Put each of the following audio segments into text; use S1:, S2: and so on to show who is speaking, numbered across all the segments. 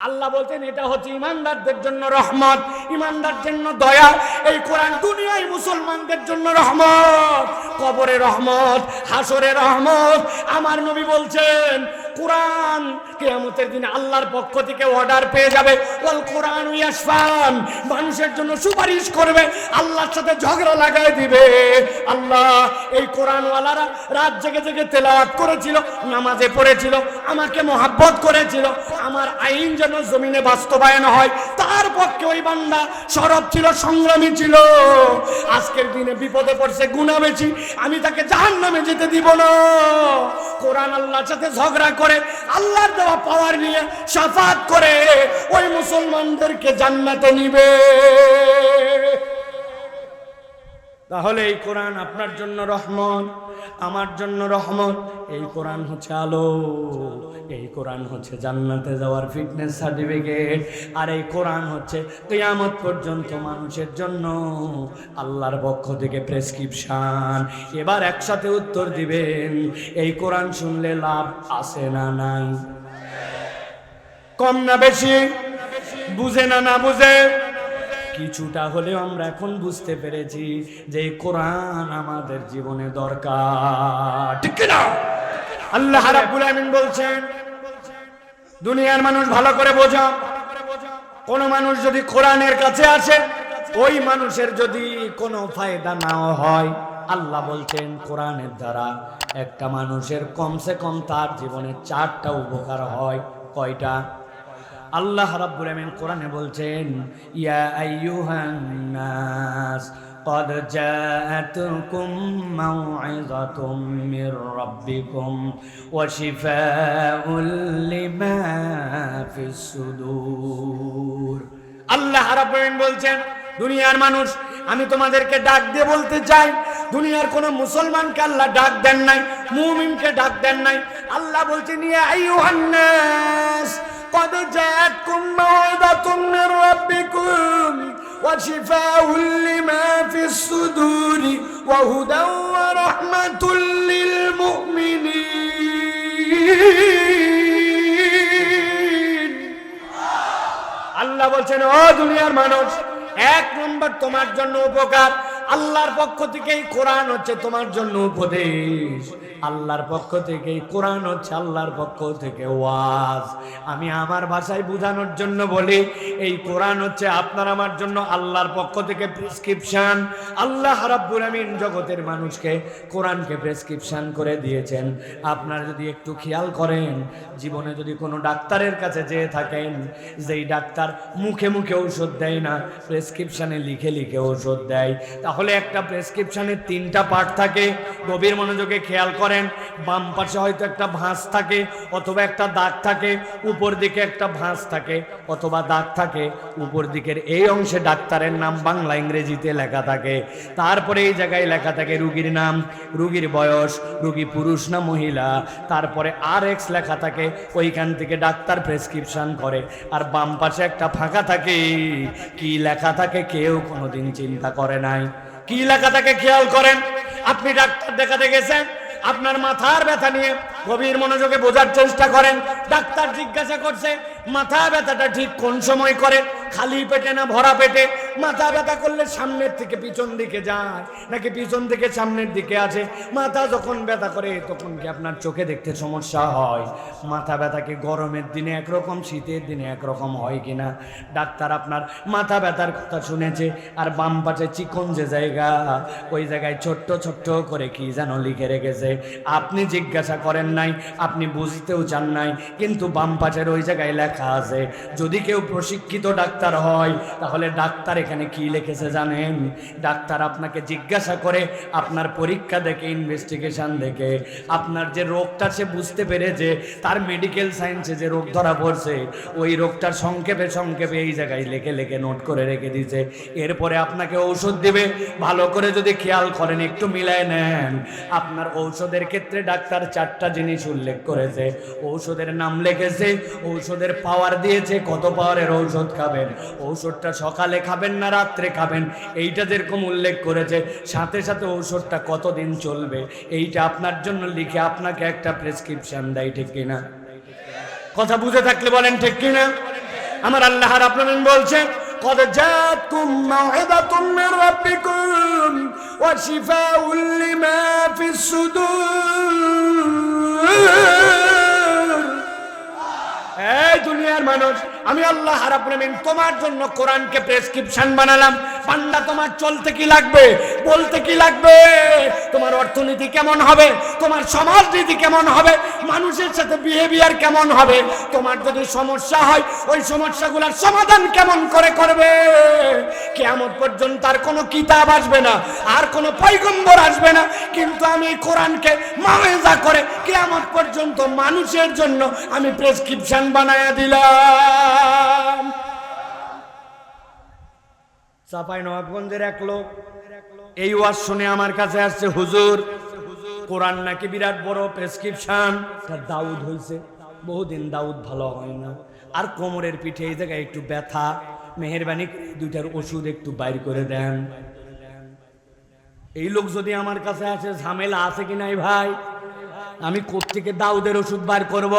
S1: আল্লাহ বলছেন, এটা হচ্ছে ইমানদারদের জন্য রহমত। ইমানদার জন্য দয়া। এই কোরআন দুনিয়ায় মুসলমানদের জন্য রহমত। কবরে রহমত, হাসরে রহমত। আমার নবী বলছেন কোরআন কেয়ামতের দিনে আল্লাহর পক্ষ থেকে অর্ডার পেয়ে যাবে। ওয়াল কোরআন ইয়াসফান মানুষের জন্য সুপারিশ করবে, আল্লাহর সাথে ঝগড়া লাগায় দিবে। আল্লাহ এই কোরআনওয়ালারা রাত জেগে জেগে তেলাওয়াত করেছিল, নামাজে পড়েছিল, আমাকে মহাব্বত করেছিল, আমার আইন যেন জমিনে বাস্তবায়ন হয়। তার পক্ষে ওই বান্দা সরব ছিল, সংগ্রামী ছিল। আজকের দিনে বিপদে পড়ছে গুণা বেশি, আমি তাকে জাহান নামে যেতে দিব না। কোরআন আল্লাহর সাথে ঝগড়া করে আল্লাহর দেওয়া পাওয়ার নিয়ে সাফাত করে ওই মুসলমানদেরকে জান্নাতে নিবে। তাহলে এই কোরআন আপনার জন্য রহমত, আমার জন্য রহমত, এই কোরআন হচ্ছে আলো। এই কোরআন হচ্ছে জান্নাতে যাওয়ার ফিটনেস সার্টিফিকেট। আর এই কোরআন হচ্ছে কিয়ামত পর্যন্ত মানুষের জন্য আল্লাহর পক্ষ থেকে প্রেসক্রিপশন। এবার একসাথে উত্তর দিবেন, এই কোরআন শুনলে লাভ আছে না নাই? কম না বেশি? বুঝে না না বুঝে? কিছুটা হলেও আমরা এখন বুঝতে পেরেছি যে কোরআন আমাদের জীবনে দরকার। ঠিক না আল্লাহ রাব্বুল আমিন বলছেন, দুনিয়ার মানুষ ভালো করে বোঝা। কোন মানুষ যদি কোরআনের কাছে আসে, ওই মানুষের যদি কোনো ফায়দা নাও হয়, আল্লাহ বলছেন, কোরআনের দ্বারা একটা মানুষের কমসে কম তার জীবনে চারটা উপকার হয়। কয়টা? আল্লাহ রাব্বুল আমিন কোরআনে বলছেন, ইয়া আইয়ুহান নাস قد جاءتكم موعظة من ربكم وشفاء لما في الصدور আল্লাহ রাব্বুল আমিন বলছেন দুনিয়ার মানুষ আমি তোমাদেরকে ডাক দিয়ে বলতে চাই দুনিয়ার কোন মুসলমানকে আল্লাহ ডাক দেন নাই মুমিনকে ডাক দেন নাই আল্লাহ বলছেন ইয়া আইয়ুহান নাস قد جاءتكم موعظة من ربكم وشفاء لما في الصدور وهدى ورحمة للمؤمنين আল্লাহ বলছেন ও দুনিয়ার মানুষ এক নম্বর তোমার জন্য উপকার আল্লাহর পক্ষ থেকেই কোরআন হচ্ছে তোমার জন্য উপদেশ। আল্লাহর পক্ষ থেকেই কোরআন হচ্ছে আল্লাহর পক্ষ থেকে ওয়াজ। আমি আমার ভাষায় বোঝানোর জন্য বলি, এই কোরআন হচ্ছে আপনার আমার জন্য আল্লাহর পক্ষ থেকে প্রেসক্রিপশন আল্লাহ রাব্বুল আমিন জগতের মানুষকে কোরআনকে প্রেসক্রিপশন করে দিয়েছেন। আপনারা যদি একটু খেয়াল করেন, জীবনে যদি কোনো ডাক্তারের কাছে যেয়ে থাকেন, যেই ডাক্তার মুখে মুখে ঔষধ দেয় না প্রেসক্রিপশানে লিখে লিখে ঔষধ দেয়, তাহলে একটা প্রেসক্রিপশনের তিনটা পার্ট থাকে। গভীর মনোযোগে খেয়াল করেন, বাম পাশে হয়তো একটা ভাঁজ থাকে, অথবা একটা দাগ থাকে, উপর দিকে একটা ভাঁজ থাকে, অথবা দাগ থাকে, উপর দিকের এই অংশে ডাক্তারের নাম বাংলা ইংরেজিতে লেখা থাকে। তারপরে এই জায়গায় লেখা থাকে রুগীর নাম, রুগীর বয়স, রুগী পুরুষ না মহিলা। তারপরে আর এক্স লেখা থাকে, ওইখান থেকে ডাক্তার প্রেসক্রিপশন করে। আর বাম পাশে একটা ফাঁকা থাকে, কি লেখা থাকে কেউ কোনোদিন চিন্তা করে নাই। কি এলাকাটাকে খেয়াল করেন? আপনি ডাক্তার দেখাতে গেছেন, আপনার মাথার ব্যথা নিয়ে গভীর মনোযোগে বোঝার চেষ্টা করেন, ডাক্তার জিজ্ঞাসা করছে মাথা ব্যথাটা ঠিক কোন সময় করে? খালি পেটে না ভরা পেটে? মাথা ব্যথা করলে সামনের থেকে পিছন দিকে যায়। নাকি পিছন থেকে সামনের দিকে আছে? মাথা যখন ব্যথা করে, তখন কি আপনার চোখে দেখতে সমস্যা হয়? মাথা ব্যথা কি গরমের দিনে একরকম, শীতের দিনে একরকম হয় কিনা? ডাক্তার আপনার মাথা ব্যথার কথা শুনেছে, আর বাম পাশে চিকন যে জায়গা, ওই জায়গায় ছোট্ট ছোট্ট করে কি যেন লিখে রেখেছে। আপনি জিজ্ঞাসা করেন নাই, আপনি বুঝতেও চান নাই, কিন্তু বাম পাশের ওই জায়গায় লেখা আছে। যদি কেউ প্রশিক্ষিত ডাক্তার হয়, তাহলে ডাক্তার এখানে কি লিখেছে জানেন? ডাক্তার আপনাকে জিজ্ঞাসা করে, আপনার পরীক্ষা দেখে ইনভেস্টিগেশন দেখে, আপনার যে রোগটা সে বুঝতে পেরেছে, তার মেডিকেল সায়েন্সে যে রোগ ধরা পড়ছে, ওই রোগটার সংক্ষেপে সংক্ষেপে এই জায়গায় লেখে লেখে নোট করে রেখে দিয়েছে। এরপরে আপনাকে ঔষধ দেবে। ভালো করে যদি খেয়াল করেন, একটু মিলায় নেন। আপনার ঔষধের ক্ষেত্রে ডাক্তার চারটা জিনিস উল্লেখ করেছে। ঔষধের নাম লিখেছে, ঔষধের পাওয়ার দিয়েছে কত পাওয়ারের ঔষধ খাবেন ঔষধটা সকালে খাবেন না রাত্রে খাবেন এইটা যেরকম উল্লেখ করেছে সাথে সাথে ঔষধটা কতদিন চলবে এইটা আপনার জন্য লিখে আপনাকে একটা প্রেসক্রিপশন দেয় ঠিক কিনা কথা বুঝে থাকলে বলেন ঠিক কিনা আমার আল্লাহ রাব্বুল বলছেন قد جاءتكم موعظة من ربكم وشفاء لما في الصدور এই দুনিয়ার মানুষ আমি আল্লাহ তোমার জন্য কোরআনকে প্রেসক্রিপশন বানালাম। পান্ডা, তোমার চলতে কি লাগবে? বলতে কি লাগবে? তোমার অর্থনীতি কেমন হবে? তোমার সমাজনীতি কেমন হবে? মানুষের সাথে বিহেভিয়ার কেমন হবে? তোমার যদি সমস্যা হয়, ওই সমস্যাগুলোর সমাধান কেমন করে করবে? কেমন পর্যন্ত আর কোনো কিতাব আসবে না, আর কোনো পৈগম্বর আসবে না। কিন্তু আমি কোরআনকে মামেজা করে কেমন পর্যন্ত মানুষের জন্য আমি প্রেসক্রিপশন বানায়া দিলাম। চাপাই নবাবগঞ্জের এক লোক। এই ওয়াজ শুনে আমার কাছে আসছে, হুজুর, কোরআন নাকি বিরাট বড় প্রেসক্রিপশন দাউদ হইছে। বহুদিন দাউদ ভালো হয় না। আর কোমরের পিঠে এই জায়গায় একটু ব্যথা। মেহরবানি দুইটার ওষুধ একটু বাইর করে দেন। এই লোক যদি আমার কাছে আসে, ঝামেলা আছে কি নাই ভাই? আমি কোত্থেকে দাউদের ওষুধ বার করব?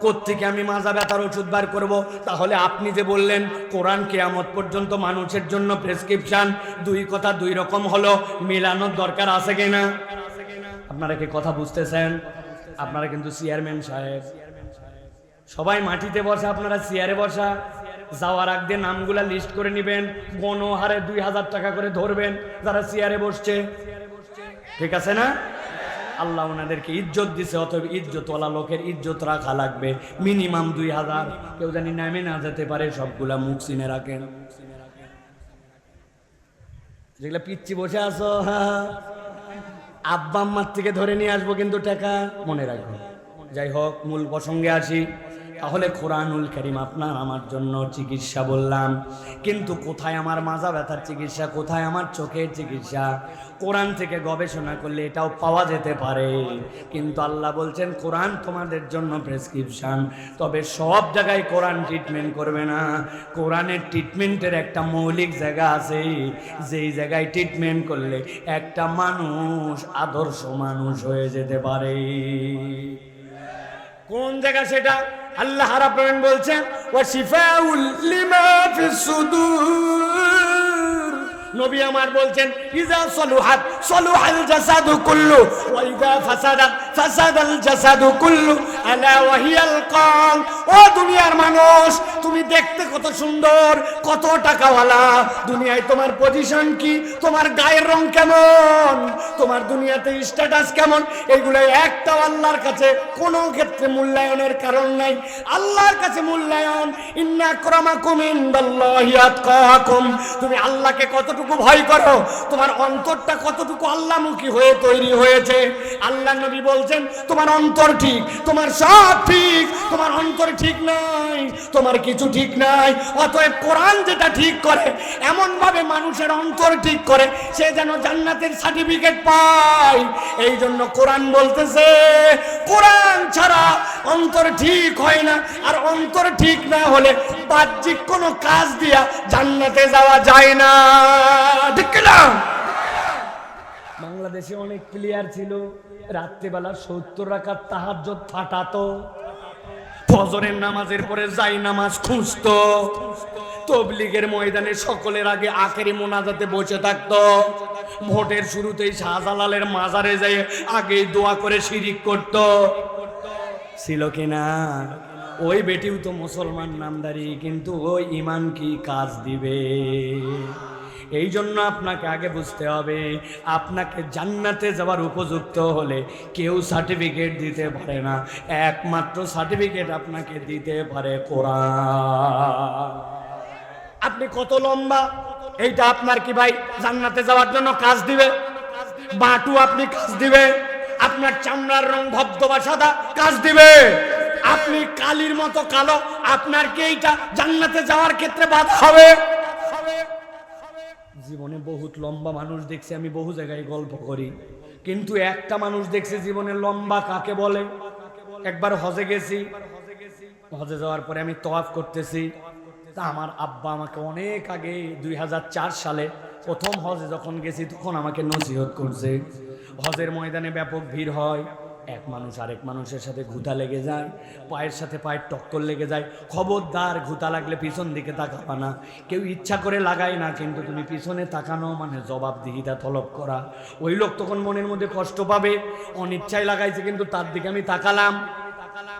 S1: কোত্থেকে আমি মাজা ব্যথার ওষুধ বার করব? তাহলে আপনি যে বললেন, কোরআন কেয়ামত পর্যন্ত মানুষের জন্য প্রেসক্রিপশন দুই কথা দুই রকম হলো, মেলানোর দরকার আছে কিনা? আপনারা কি কথা বুঝতেছেন? আপনারা কিন্তু চেয়ারম্যান সাহেব। সবাই মাটিতে বসে, আপনারা চেয়ারে বসা। যাওয়ার আগ দিয়ে নামগুলা লিস্ট করে নেবেন, গণহারে দুই হাজার টাকা করে ধরবেন, যারা চেয়ারে বসছে। ঠিক আছে না? আল্লাহ ওনাদেরকে ইজ্জত দিছে, অতএব ইজ্জতওয়ালা লোকের ইজ্জত রাখা লাগবে। মিনিমাম দুই হাজার। কেউ জানি নামে না যেতে পারে, সবগুলা মুখ চিনে রাখেন। যেগুলা পিচ্ছি বসে হ্যাঁ আব্বা আম্মার থেকে ধরে নিয়ে আসব কিন্তু টাকা মনে রাখব যাই হোক, মূল প্রসঙ্গে আসি। তাহলে কোরআনুল করিম আপনার আমার জন্য চিকিৎসা বললাম। কিন্তু কোথায় আমার মাজা ব্যথার চিকিৎসা, কোথায় আমার চোখের চিকিৎসা? কোরআন থেকে গবেষণা করলে এটাও পাওয়া যেতে পারে। কিন্তু আল্লাহ বলছেন, কোরআন তোমাদের জন্য প্রেসক্রিপশন। তবে সব জায়গায় কোরআন ট্রিটমেন্ট করবে না। কোরআনের ট্রিটমেন্টের একটা মৌলিক জায়গা আছে। যেই জায়গায় ট্রিটমেন্ট করলে একটা মানুষ আদর্শ মানুষ হয়ে যেতে পারে। কোন জায়গা সেটা? আল্লাহ রাব্বান বলছেন, ওয়া শিফাউল লিমা ফিস সুদূর। নবী আমার বলছেন, ইজা সলুহাত, সলুহাল জাসাদু কুল্লু, ওয়া ইজা ফাসাদাত। ফাসাদাল জাসাদু কুল্লু আলা ওয়াহিয়াল কল। ও দুনিয়ার মানুষ, তুমি দেখতে কত সুন্দর, কত টাকাওয়ালা। দুনিয়ায় তোমার পজিশন কি? তোমার গায়ের রং কেমন? তোমার দুনিয়াতে স্ট্যাটাস কেমন? এগুলো একটাও আল্লাহর কাছে কোনো ক্ষেত্রে মূল্যায়নের কারণ নাই। আল্লাহর কাছে মূল্যায়ন, ইন্না ক্রমাকুম ইনদাল্লাহি আতকাকুম। তুমি আল্লাহকে কতটুকু ভয় করো? তোমার অন্তরটা কতটুকু আল্লাহমুখী হয়ে তৈরি হয়েছে? আল্লাহ নবী বলছেন, তোমার অন্তর ঠিক, তোমার সব ঠিক, তোমার অন্তর ঠিক নাই, তোমার কিছু ঠিক নাই, অতএব কোরআন যেটা ঠিক করে এমন ভাবে মানুষের অন্তর ঠিক করে, সে যেন জান্নাতের সার্টিফিকেট পায়। এই জন্য কোরআন বলতেছে, কোরআন ছাড়া অন্তর ঠিক হয় না, আর অন্তর ঠিক না হলে বাহ্যিক কোনো কাজ দিয়া জান্নাতে যাওয়া যায় না। ঠিক না বাংলাদেশে অনেক প্লেয়ার ছিল রাত্রিবেলা সত্তর রাখার তাহাজ্জত ফাটাতো। ফজরের নামাজের পরে যাই নামাজ খুঁজতো। তবলিগের ময়দানে সকলের আগে আখেরি মোনাজাতে বসে থাকতো। ভোটের শুরুতেই শাহজালালের মাজারে যাই আগেই দোয়া করে শিরিক করত। ছিল কিনা ওই বেটিও তো মুসলমান নামদারি, কিন্তু ওই ইমান কি কাজ দিবে? এই জন্য আপনাকে আগে বুঝতে হবে, আপনাকে জান্নাতে যাওয়ার উপযুক্ত হলে কেউ সার্টিফিকেট দিতে পারে না। একমাত্র সার্টিফিকেট আপনাকে দিতে পারে কোরআন। আপনি কত লম্বা, এইটা আপনার কি ভাই জান্নাতে যাওয়ার জন্য কাজ দিবে? বাটু আপনি কাজ দিবে, আপনার চামড়ার রং ধবধবা সাদা কাজ দিবে। আপনি কালির মতো কালো, আপনার কি এইটা জান্নাতে যাওয়ার ক্ষেত্রে বাধা হবে? জীবনে বহুত লম্বা মানুষ দেখছি, আমি বহু জায়গায় গল্প করি। কিন্তু একটা মানুষ দেখছি জীবনে লম্বা কাকে বলে? একবার হজে গেছি। হজে যাওয়ার পরে আমি তওয়াফ করতেছি। তা আমার আব্বা আমাকে অনেক আগে, দুই হাজার চার সালে প্রথম হজে যখন গেছি, তখন আমাকে নসিহত করছে। হজের ময়দানে ব্যাপক ভিড় হয়। এক মানুষ আরেক মানুষের সাথে ঘুতা লেগে যায়, পায়ের সাথে পায়ের টক্কর লেগে যায়। খবরদার ঘুতা লাগলে পিছন দিকে তাকাবা না। কেউ ইচ্ছা করে লাগায় না, কিন্তু তুমি পিছনে তাকানো মানে জবাবদিহিতা তলব করা। ওই লোক তখন মনের মধ্যে কষ্ট পাবে, অনিচ্ছায় লাগাইছে কিন্তু তার দিকে আমি তাকালাম।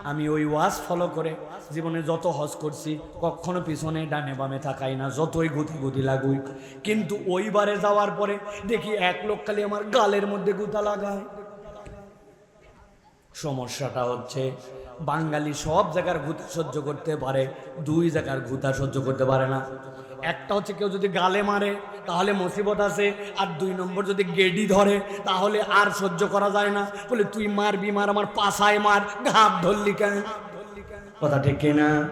S1: আমি ওই ওয়াজ ফলো করে জীবনে যত হজ করছি, কখনো পিছনে ডানে বামে তাকাই না, যতই গুতি গুতি লাগুই কিন্তু ওইবারে যাওয়ার পরে দেখি এক লোক খালি আমার গালের মধ্যে গুতা লাগায়। সমস্যাটা হচ্ছে, বাঙালি সব জায়গার গুতা সহ্য করতে পারে, দুই জায়গার গুতা সহ্য করতে পারে না। একটা হচ্ছে কেউ যদি গালে মারে, তাহলে মুসিবত আছে, আর দুই নম্বর যদি গেডি ধরে, তাহলে আর সহ্য করা যায় না। বলে, তুই মারবি, মার, আমার পাশায় মার, ঘাপ ধরলি কেন? কথা ঠিক কিনা?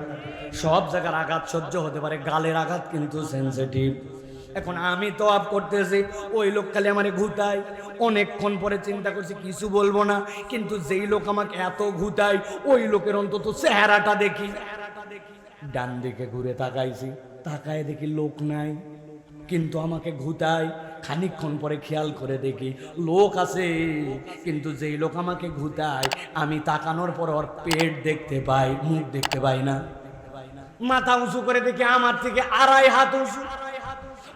S1: সব জায়গার আঘাত সহ্য হতে পারে, গালের আঘাত কিন্তু সেন্সিটিভ এখন আমি তো আপ করতেছি, ওই লোক খালি আমারে ঘুটায়। অনেকক্ষণ পরে চিন্তা করছি, কিছু বলব না, কিন্তু যেই লোক আমাকে এত ঘুটায়, ওই লোকের অন্তত চেহারাটা দেখি। ডান দিকে ঘুরে তাকাইছি, তাকায় দেখি লোক নাই, কিন্তু আমাকে ঘুটায়। খানিকক্ষণ পরে খেয়াল করে দেখি, লোক আছে, কিন্তু যেই লোক আমাকে ঘুটায়, আমি তাকানোর পর ওর পেট দেখতে পাই, মুখ দেখতে পাই না। মাথা উঁচু করে দেখি, আমার থেকে আড়াই হাত উঁচু।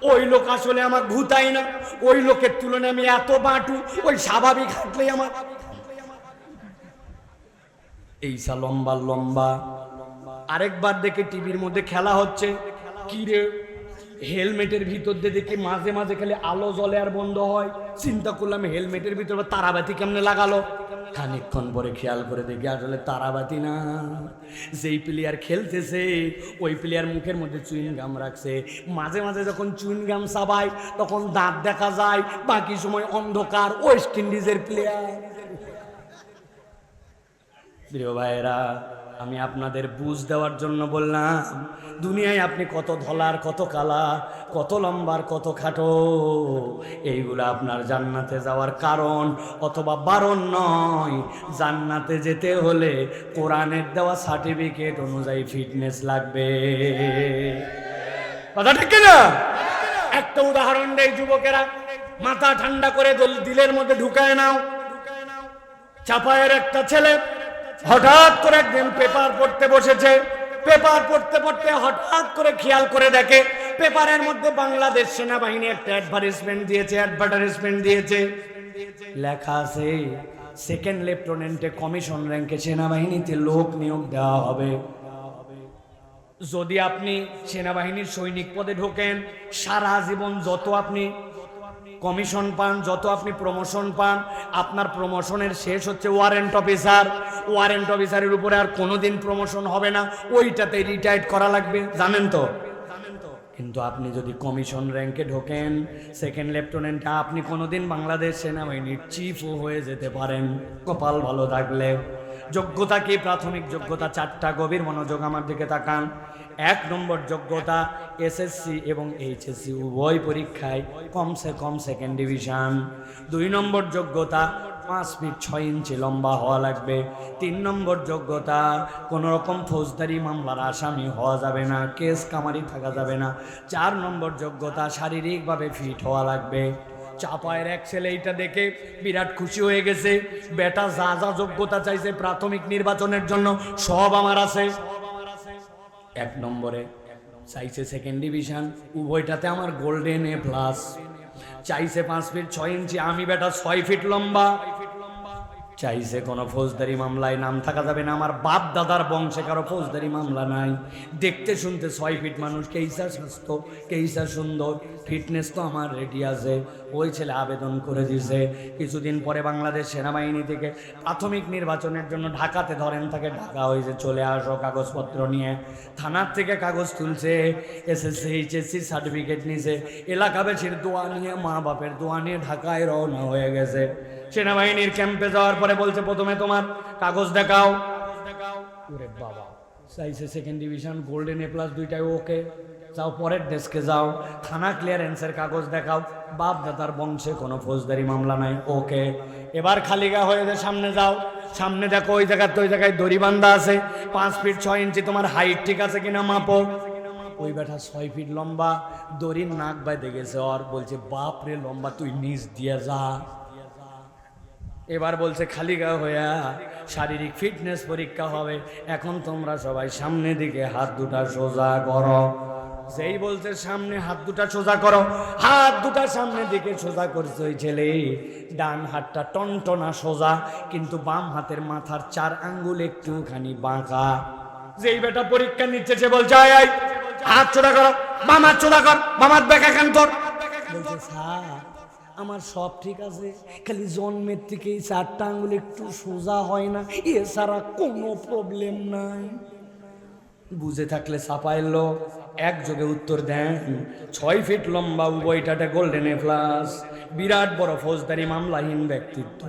S1: ওই লোক আসলে আমার ঘুতাই না। ওই লোকের তুলনায় আমি এত বাঁটু, ওই স্বাভাবিক হাঁটলেই আমার। এইসা লম্বা লম্বা। আরেকবার দেখে টিভির মধ্যে খেলা হচ্ছে। কি রে? হেলমেটের ভিতর দিয়ে দেখি মাঝে মাঝে খেলে আলো জ্বলে আর বন্ধ হয়। চিন্তা করলাম হেলমেটের ভিতর তারাবাতি কেমনে লাগালো? খানিকক্ষণ পরে খেয়াল করে দেখি আসলে তারাবাতি না। যেই প্লেয়ার খেলতেছে, ওই প্লেয়ার মুখের মধ্যে চুইন গাম রাখছে। মাঝে মাঝে যখন চুইন গাম চাবায়, তখন দাঁত দেখা যায়, বাকি সময় অন্ধকার, ওয়েস্ট ইন্ডিজের প্লেয়ার প্রিয় ভাইয়েরা আমি আপনাদের বুঝ দেওয়ার জন্য বললাম, দুনিয়ায় আপনি কত ধলার, কত কালা, কত লম্বার, কত খাটো। এইগুলো আপনার জান্নাতে যাওয়ার কারণ অথবা বারণ নয়। জান্নাতে যেতে হলে কোরআনের দেওয়া সার্টিফিকেট অনুযায়ী ফিটনেস লাগবে। কথা ঠিক না একটা উদাহরণ দেয় যুবকেরা, মাথা ঠান্ডা করে দল- দিলের মধ্যে ঢুকায় নাও। চাপায়ের একটা ছেলে হঠাৎ করে একদিন পেপার পড়তে বসেছে। পেপার পড়তে পড়তে হঠাৎ করে খেয়াল করে দেখে, পেপারের মধ্যে বাংলাদেশ সেনাবাহিনী একটা অ্যাডভার্টাইজমেন্ট দিয়েছে অ্যাডভার্টাইজমেন্ট দিয়েছে। লেখা আছে সেকেন্ড লেফটেন্যান্টে কমিশন র্যাঙ্কে সেনাবাহিনীতে লোক নিয়োগ দেওয়া হবে। যদি আপনি সেনাবাহিনীর সৈনিক পদে ঢোকেন, সারা জীবন যত আপনি কমিশন পান, যত আপনি প্রমোশন পান, আপনার প্রমোশনের শেষ হচ্ছে ওয়ারেন্ট অফিসার ওয়ারেন্ট অফিসারের উপরে আর কোনোদিন প্রমোশন হবে না ওইটাতে রিটায়ার্ড করা লাগবে, জানেন তো? কিন্তু আপনি যদি কমিশন র্যাঙ্কে ঢোকেন সেকেন্ড লেফটেন্যান্ট আপনি কোনোদিন বাংলাদেশ সেনাবাহিনীর চিফও হয়ে যেতে পারেন। কপাল ভালো থাকলে। যোগ্যতা কি? প্রাথমিক যোগ্যতা চারটা, গভীর মনোযোগ আমার দিকে তাকান। এক নম্বর যোগ্যতা এসএসসি এবং এইচএসসি উভয় পরীক্ষায় কমসে কম সেকেন্ড ডিভিশন দুই নম্বর যোগ্যতা পাঁচ ফিট ছয় ইঞ্চি লম্বা হওয়া লাগবে। তিন নম্বর যোগ্যতা কোনো রকম ফৌজদারি মামলার আসামি হওয়া যাবে না, কেস কামারি থাকা যাবে না। চার নম্বর যোগ্যতা শারীরিকভাবে ফিট হওয়া লাগবে। চাপায়ের এক ছেলে এইটা দেখে বিরাট খুশি হয়ে গেছে। বেটা যা যা যোগ্যতা চাইছে প্রাথমিক নির্বাচনের জন্য সব আমার আছে। এক নম্বরে। চাইছে সেকেন্ড ডিভিশন উভয়টাতে আমার গোল্ডেন এ প্লাস চাইছে পাঁচ ফিট ছয় ইঞ্চি আমি বেটা ছয় ফিট লম্বা। চাইছে কোনো ফৌজদারি মামলায় নাম থাকা যাবে না, আমার বাপ দাদার বংশে কারও ফৌজদারি মামলা নাই। দেখতে শুনতে ছয় ফিট মানুষ কেইসা স্বাস্থ্য কেইসা সুন্দর ফিটনেস তো আমার রেডি আছে। ওই ছেলে আবেদন করে দিয়েছে। কিছুদিন পরে বাংলাদেশ সেনাবাহিনী থেকে প্রাথমিক নির্বাচনের জন্য ঢাকাতে ধরেন তাকে ঢাকা হয়েছে চলে আসো কাগজপত্র নিয়ে। থানার থেকে কাগজ তুলছে এসএসসি এইচএসসি সার্টিফিকেট নিছে। এলাকাবাসীর দোয়া নিয়ে মা বাপের দোয়া নিয়ে ঢাকায় রওনা হয়ে গেছে। সেনাবাহিনীর ক্যাম্পে যাওয়ার পরে বলছে প্রথমে তোমার কাগজ দেখাও। ওরে বাবা চাইছে second division golden A plus দুইটাই ওকে। যাও, পরের ডেস্কে যাও, থানা ক্লিয়ারেন্সের কাগজ দেখাও। বাপ দাদার বংশে কোনো ফৌজদারি মামলা নাই। ওকে, এবার খালিগা হয়ে যে সামনে যাও। সামনে দেখো, ওই জায়গার তো ওই জায়গায় দড়ি বান্ধা আছে। পাঁচ ফিট ছয় ইঞ্চি তোমার হাইট ঠিক আছে কিনা মাপো। ওই বেটা ছয় ফিট লম্বা, দড়ির নাক বাইতে গেছে। ওর বলছে, বাপ রে লম্বা, তুই নিচ দিয়ে যা। এবার বলছে খালি গা হইয়া শারীরিক ফিটনেস পরীক্ষা হবে। এখন তোমরা সবাই সামনে দিকে হাত দুটা সোজা করো। যেই বলছে, সামনে হাত দুটা সোজা করো। হাত দুটা সামনের দিকে সোজা করছে ওই ছেলে। ডান হাতটা টনটনা সোজা, কিন্তু বাম হাতের মাথার চার আঙ্গুল একটুখানি বাঁকা। যেই বেটা পরীক্ষা নিচ্ছে, সে বলছে, আয় আয়, হাত চোদা করো, বাম হাত চোদা কর, বাম হাত বেকা কেন তোর? বলছে, স্যার, আমার সব ঠিক আছে, খালি জন্মের থেকে এই চারটা আঙ্গুল একটু সোজা হয় না এছাড়া কোনো প্রবলেম নাই। বুঝে থাকলে সাপাইল এক যোগে উত্তর দেন, ছয় ফিট লম্বা উভয়টাতে গোল্ডেন এ প্লাস বিরাট বড় ফৌজদারি মামলাহীন ব্যক্তিত্ব।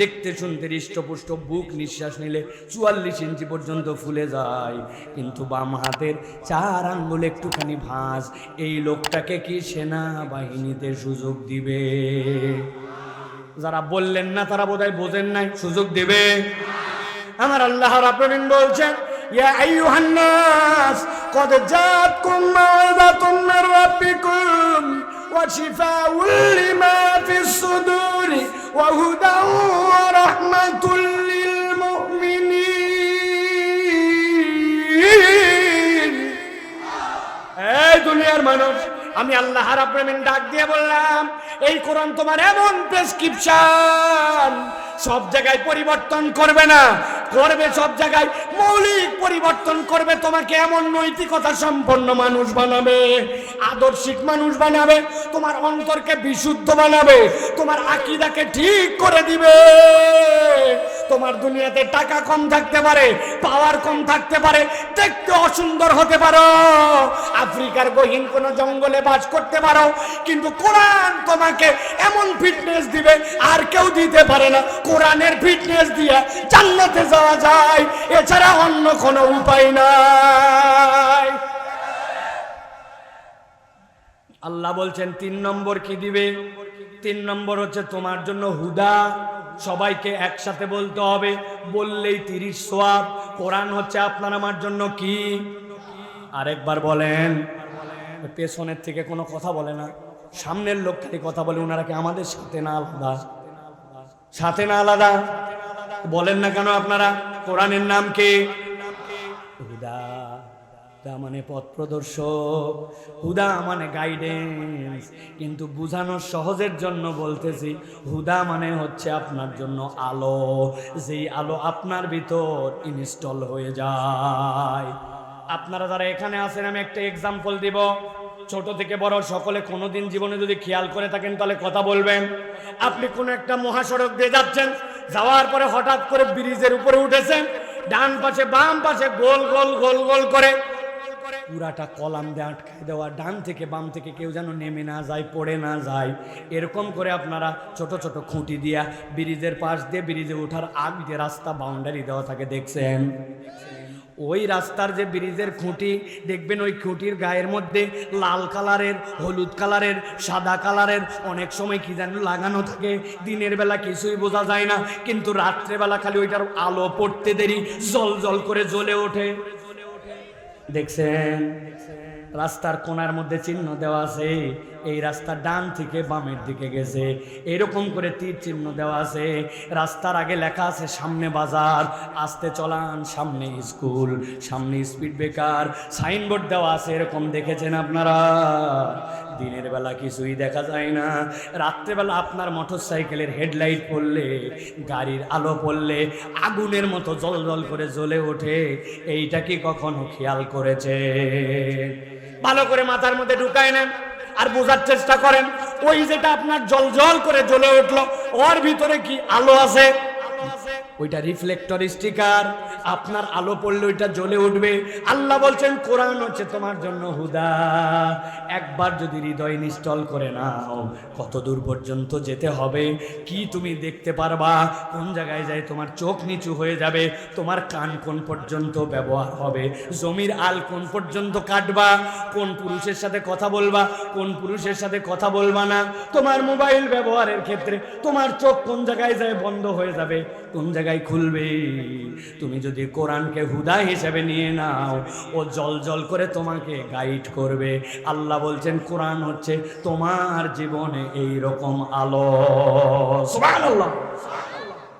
S1: দেখতে শুনতে হৃষ্টপুষ্ট, বুক নিঃশ্বাস নিলে চুয়াল্লিশ ইঞ্চি পর্যন্ত ফুলে যায়। কিন্তু বাম হাতের চার আঙ্গুল একটুখানি ভাঁজ, এই লোকটাকে কি সেনাবাহিনীতে সুযোগ দিবে? যারা বললেন না, তারা বোধহয় বোঝেন নাই, সুযোগ দেবে? আমার আল্লাহ রাব্বুল বলছেন ইয়া আইয়ুহান নাস قد جاءتكم موعظة من ربكم وشفاء لما في الصدور وهدى ورحمة للمؤمنين এই দুনিয়ার মানুষ আমি আল্লাহ রাব্বুল ডাক দিয়ে বললাম, এই কোরআন তোমার এমন প্রেসক্রিপশন সব জায়গায় পরিবর্তন করবে না, করবে সব জায়গায়, মৌলিক পরিবর্তন করবে, তোমাকে এমন নৈতিকতা সম্পন্ন মানুষ বানাবে, আদর্শিক মানুষ বানাবে, তোমার অন্তরকে বিশুদ্ধ বানাবে, তোমার আকিদাকে ঠিক করে দিবে। তোমার দুনিয়াতে টাকা কম থাকতে পারে পাওয়ার কম থাকতে পারে, দেখতে অসুন্দর হতে পারো। আফ্রিকার গহীন কোন জঙ্গলে বাস করতে পারো, কিন্তু কোরআন তোমাকে এমন ফিটনেস দিবে, আর কেউ দিতে পারে না। কোরআনের ফিটনেস দিয়ে জান্নাতে যাওয়া যায়, এছাড়া অন্য কোনো উপায় নাই। আল্লাহ বলছেন, তিন নম্বর কি দিবে? তিন নম্বর হচ্ছে তোমার জন্য হুদা। সবাইকে একসাথে বলতে হবে, বললেই তিরিশ সোয়াব। কোরআন হচ্ছে আপনার আমার জন্য কি? আরেকবার বলেন। পেছনের থেকে কোনো কথা বলে না। সামনের লোক খালি কথা বলে, ওনারা কি আমাদের সাথে না আলাদা? সাথে না আলাদা? বলেন না কেন আপনারা? কোরআনের নাম কি? হুদা মানে পথ প্রদর্শক, হুদা মানে গাইডেন্স কিন্তু বুঝানোর সহজের জন্য বলতেছি, হুদা মানে হচ্ছে আপনার জন্য আলো। যেই আলো আপনার ভিতর ইনস্টল হয়ে যায়। আপনারা যারা এখানে আছেন, আমি একটা এক্সাম্পল দিব। ছোট থেকে বড় সকলে কোনোদিন জীবনে যদি খেয়াল করে থাকেন, তাহলে কথা বলবেন। আপনি কোনো একটা মহাসড়ক দিয়ে যাচ্ছেন, যাওয়ার পরে হঠাৎ করে ব্রিজের উপরে উঠেছেন, ডান পাশে বাম পাশে গোল গোল গোল গোল করে পুরাটা কলাম দিয়ে আটকায় দেওয়া, ডান থেকে বাম থেকে কেউ যেন নেমে না যায়, পড়ে না যায়। এরকম করে আপনারা ছোট ছোট খুঁটি দিয়া ব্রিজের পাশ দিয়ে ব্রিজে ওঠার আগ দিয়ে রাস্তা বাউন্ডারি দেওয়া থাকে, দেখছেন? ওই রাস্তার যে ব্রিজের খুঁটি, দেখবেন ওই খুঁটির গায়ের মধ্যে লাল কালারের, হলুদ কালারের, সাদা কালারের অনেক সময় কি যেন লাগানো থাকে। দিনের বেলা কিছুই বোঝা যায় না, কিন্তু রাত্রেবেলা খালি ওইটার আলো পড়তে দেরি, জল জল করে জ্বলে ওঠে। দেখছেন? রাস্তার কোনার মধ্যে চিহ্ন দেওয়া আছে। এই রাস্তা ডান থেকে বামের দিকে গেছে। এরকম করে তীর চিহ্ন দেওয়া আছে। রাস্তার আগে লেখা আছে, সামনে বাজার, আসতে চলান, সামনে স্কুল, সামনে স্পিড ব্রেকার, সাইনবোর্ড দেওয়া আছে, এরকম দেখেছেন আপনারা? দিনের বেলা কিছুই দেখা যায় না। রাত্রেবেলা আপনার মোটর সাইকেলের হেডলাইট পড়লে, গাড়ির আলো পড়লে, আগুনের মতো জল জল করে জ্বলে ওঠে। এইটা কি কখনো খেয়াল করেছে ভালো করে মাথার মধ্যে ঢুকায় নেন আর বোঝার চেষ্টা করেন, ওই যেটা আপনার জল জল করে জ্বলে উঠল, ওর ভিতরে কি আলো আছে? ওইটা রিফ্লেক্টর স্টিকার আপনার আলো পড়লে ওইটা জ্বলে উঠবে। আল্লাহ বলছেন, কোরআন হচ্ছে তোমার জন্য হুদা। একবার যদি হৃদয় ইনস্টল করে নাও, কত দূর পর্যন্ত যেতে হবে? কি তুমি দেখতে পারবা? কোন জায়গায় যায় তোমার চোখ নিচু হয়ে যাবে? তোমার কান কোন পর্যন্ত ব্যবহার হবে? জমির আল কোন পর্যন্ত কাটবা? কোন পুরুষের সাথে কথা বলবা? কোন পুরুষের সাথে কথা বলবা না? তোমার মোবাইল ব্যবহারের ক্ষেত্রে তোমার চোখ কোন জায়গায় যায় বন্ধ হয়ে যাবে? কোন জায়গায় খুলবে? তুমি যদি কোরআনকে হুদা হিসেবে নিয়ে নাও, ও জল জল করে তোমাকে গাইড করবে। আল্লাহ বলছেন, কোরআন হচ্ছে তোমার জীবনে এই রকম আলো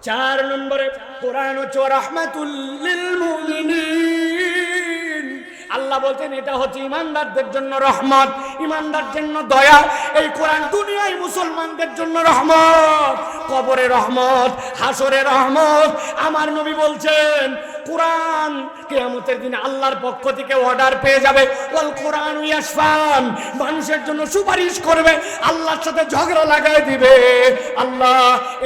S1: চার নম্বরে, কোরআন হচ্ছে রহমাতুল্লিল মুমিনিন। আল্লাহ বলছেন, এটা হচ্ছে ইমানদারদের জন্য রহমত। ইমানদার জন্য দয়া। এই কোরআন দুনিয়ায় মুসলমানদের জন্য রহমত। কবরে রহমত, হাসরে রহমত। আমার নবী বলছেন কোরআন কেয়ামতের দিনে আল্লাহর পক্ষ থেকে অর্ডার পেয়ে যাবে। ওয়াল কোরআন ইয়াসফান মানুষের জন্য সুপারিশ করবে, আল্লাহর সাথে ঝগড়া লাগায় দিবে। আল্লাহ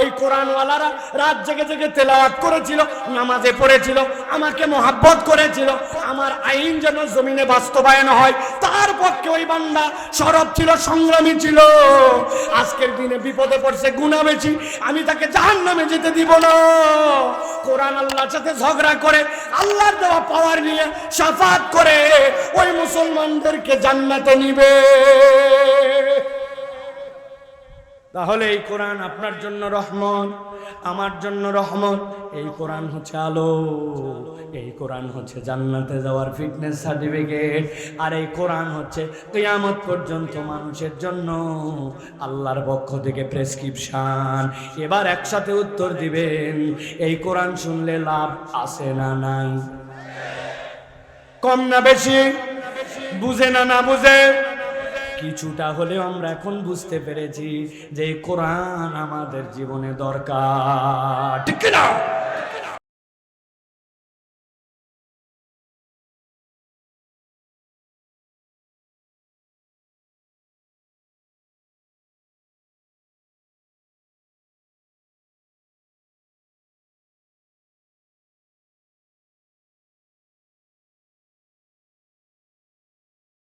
S1: এই কোরআনওয়ালারা রাত জেগে জেগে তেলাওয়াত করেছিল, নামাজে পড়েছিল, আমাকে মহাব্বত করেছিল। আমার আইন যেন জমিনে বাস্তবায়ন হয় তার পক্ষে ওই বান্দা সরব ছিল, সংগ্রামী ছিল? আজকের দিনে বিপদে পড়ছে, গুণা বেশি। আমি তাকে জাহান নামে যেতে দিব না। কোরআন আল্লাহর সাথে ঝগড়া করে, আল্লাহর দেওয়া পাওয়ার নিয়ে সাফাত করে, ওই মুসলমানদেরকে জান্নাতে নিবে। তাহলে এই কোরআন আপনার জন্য রহমত, আমার জন্য রহমত। এই কোরআন হচ্ছে আলো, এই কোরআন হচ্ছে জান্নাতে যাওয়ার ফিটনেস সার্টিফিকেট। আর এই কোরআন হচ্ছে কিয়ামত পর্যন্ত মানুষের জন্য আল্লাহর পক্ষ থেকে প্রেসক্রিপশন। এবার একসাথে উত্তর দিবেন, এই কোরআন শুনলে লাভ আছে না নাই? কম না বেশি? বুঝে না না বুঝে? কিছুটা হলেও আমরা এখন বুঝতে পেরেছি যে কোরআন আমাদের জীবনে দরকার। ঠিক না